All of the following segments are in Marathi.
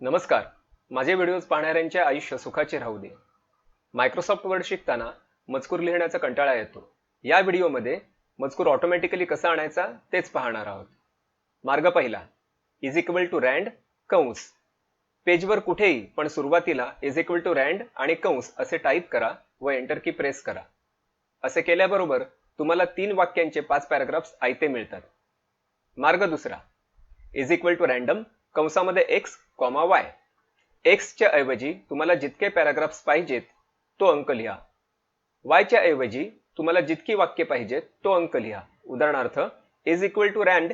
नमस्कार. माझे व्हिडिओज पाहणाऱ्यांचे आयुष्य सुखाचे राहू दे. मायक्रोसॉफ्ट वर्ड शिकताना मजकूर लिहिण्याचा कंटाळा येतो. या व्हिडिओमध्ये मजकूर ऑटोमॅटिकली कसा आणायचा तेच पाहणार आहोत. मार्ग पहिला इज इक्वल टू रँड कंस. पेजवर कुठेही पण सुरुवातीला इज इक्वल टू रँड आणि कंस असे टाईप करा व एंटर की प्रेस करा. असे केल्याबरोबर तुम्हाला तीन वाक्यांचे पाच पॅराग्राफ्स आयते मिळतात. मार्ग दुसरा इज इक्वल टू रँडम कंसामध्ये एक्स कॉमा वाय एक्सच्या ऐवजी तुम्हाला जितके पॅराग्राफ्स पाहिजेत तो अंक लिहा. वायच्या ऐवजी तुम्हाला जितकी वाक्य पाहिजेत तो अंक लिहा. उदाहरणार्थ इज इक्वल टू रँड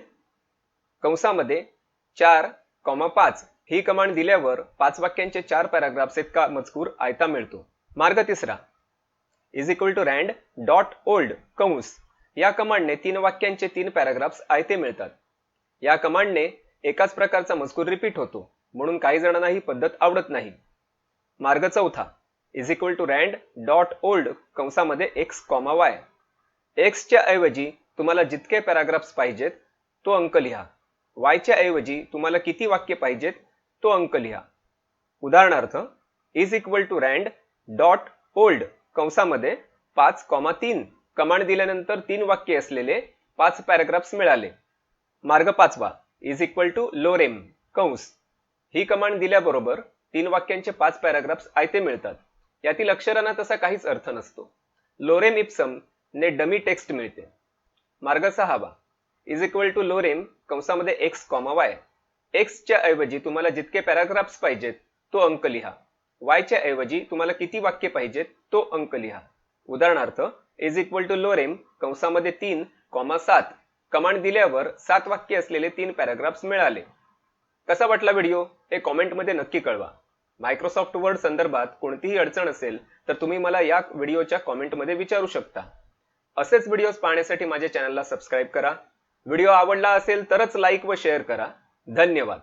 कंसामध्ये चार कॉमा पाच ही कमांड दिल्यावर पाच वाक्यांचे चार पॅराग्राफ्स इतका मजकूर आयता मिळतो. मार्ग तिसरा is equal to rand dot old कंस. या कमांडने तीन वाक्यांचे तीन पॅराग्राफ्स आयते मिळतात. या कमांडने एकाच प्रकारचा मजकूर रिपीट होतो. म्हणून काही जणांना ही पद्धत आवडत नाही. मार्ग चौथा. Is equal to rand dot old कंसामध्ये x comma Y एक्सच्या ऐवजी तुम्हाला जितके पॅराग्राफ्स पाहिजेत तो अंक लिहा. वायच्या ऐवजी तुम्हाला किती वाक्य पाहिजेत तो अंक लिहा. उदाहरणार्थ is equal to rand dot old कंसामध्ये पाच कॉमा तीन कमांड दिल्यानंतर तीन वाक्य असलेले पाच पॅराग्राफ्स मिळाले. मार्ग पाचवा. इज इक्वल टू लोरेम कंस. ही कमांड दिल्याबरोबर तीन वाक्यांचे पाच पॅराग्राफ्स आयते मिळतात. यातील अक्षरांना तसा काहीच अर्थ नसतो. लोरेम इप्सम ने डमी टेक्स्ट मिळते. मार्ग सहावा. इज इक्वल टू लोरेम कंसामध्ये एक्स कॉमा वाय एक्सच्या ऐवजी तुम्हाला जितके पॅराग्राफ्स पाहिजेत तो अंक लिहा. वायच्या ऐवजी तुम्हाला किती वाक्य पाहिजेत तो अंक लिहा. उदाहरणार्थ इज इक्वल टू लोरेम कंसामध्ये तीन कॉमा सात. कमांड दिल्यावर सात वाक्य असलेले तीन पॅराग्राफ्स मिळाले. कसा वाटला व्हिडिओ? हे कॉमेंटमध्ये नक्की कळवा. मायक्रोसॉफ्ट वर्ड संदर्भात कोणतीही अडचण असेल तर तुम्ही मला या व्हिडिओच्या कॉमेंटमध्ये विचारू शकता. असेच व्हिडिओज पाहण्यासाठी माझ्या चॅनलला सबस्क्राईब करा. व्हिडिओ आवडला असेल तरच लाईक व शेअर करा. धन्यवाद.